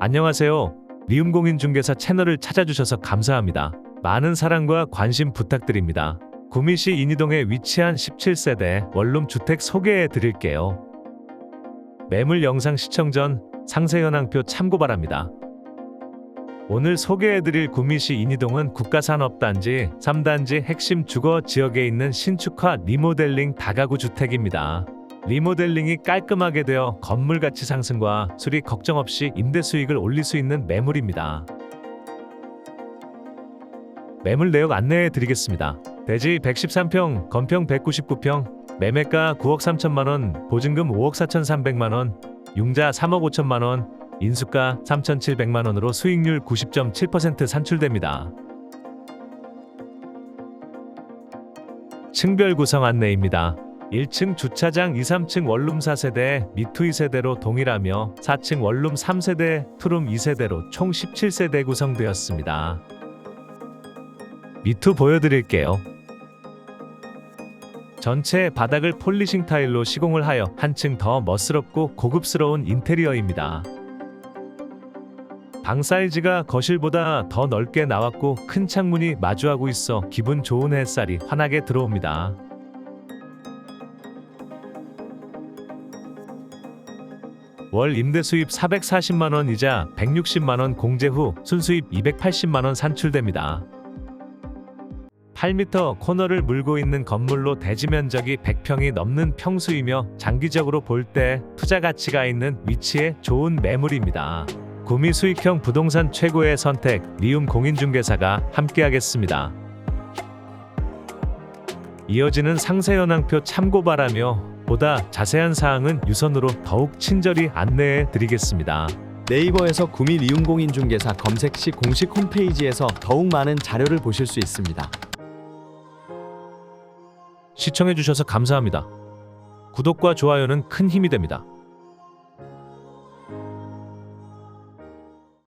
안녕하세요. 리움공인중개사 채널을 찾아주셔서 감사합니다. 많은 사랑과 관심 부탁드립니다. 구미시 인이동에 위치한 17세대 원룸 주택 소개해 드릴게요. 매물 영상 시청 전 상세 현황표 참고 바랍니다. 오늘 소개해 드릴 구미시 인이동은 국가산업단지 3단지 핵심 주거 지역에 있는 신축화 리모델링 다가구 주택입니다. 리모델링이 깔끔하게 되어 건물 가치 상승과 수리 걱정 없이 임대 수익을 올릴 수 있는 매물입니다. 매물 내역 안내해 드리겠습니다. 대지 113평, 건평 199평, 매매가 9억 3천만 원, 보증금 5억 4천 3백만 원, 융자 3억 5천만 원, 인수가 3,700만 원으로 수익률 90.7% 산출됩니다. 층별 구성 안내입니다. 1층 주차장 2, 3층 원룸 4세대, 미투 2세대로 동일하며 4층 원룸 3세대, 투룸 2세대로 총 17세대 구성되었습니다. 미투 보여드릴게요. 전체 바닥을 폴리싱 타일로 시공을 하여 한층 더 멋스럽고 고급스러운 인테리어입니다. 방 사이즈가 거실보다 더 넓게 나왔고 큰 창문이 마주하고 있어 기분 좋은 햇살이 환하게 들어옵니다. 월 임대 수입 440만 원 이자 160만 원 공제 후 순수입 280만 원 산출됩니다. 8m 코너를 물고 있는 건물로 대지 면적이 100평이 넘는 평수이며 장기적으로 볼 때 투자 가치가 있는 위치에 좋은 매물입니다. 구미 수익형 부동산 최고의 선택 리움 공인중개사가 함께하겠습니다. 이어지는 상세 현황표 참고 바라며 보다 자세한 사항은 유선으로 더욱 친절히 안내해 드리겠습니다. 네이버에서 구미 리움공인중개사 검색 시 공식 홈페이지에서 더욱 많은 자료를 보실 수 있습니다. 시청해 주셔서 감사합니다. 구독과 좋아요는 큰 힘이 됩니다.